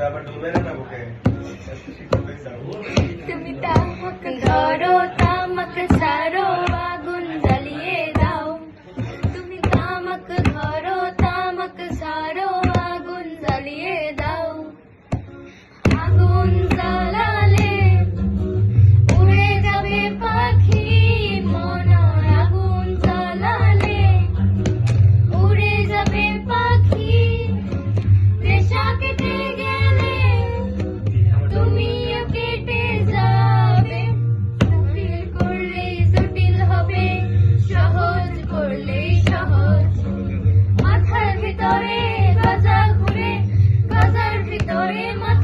డెబ్బై తొమ్మిది వేలు నాకు ఓకే করে মা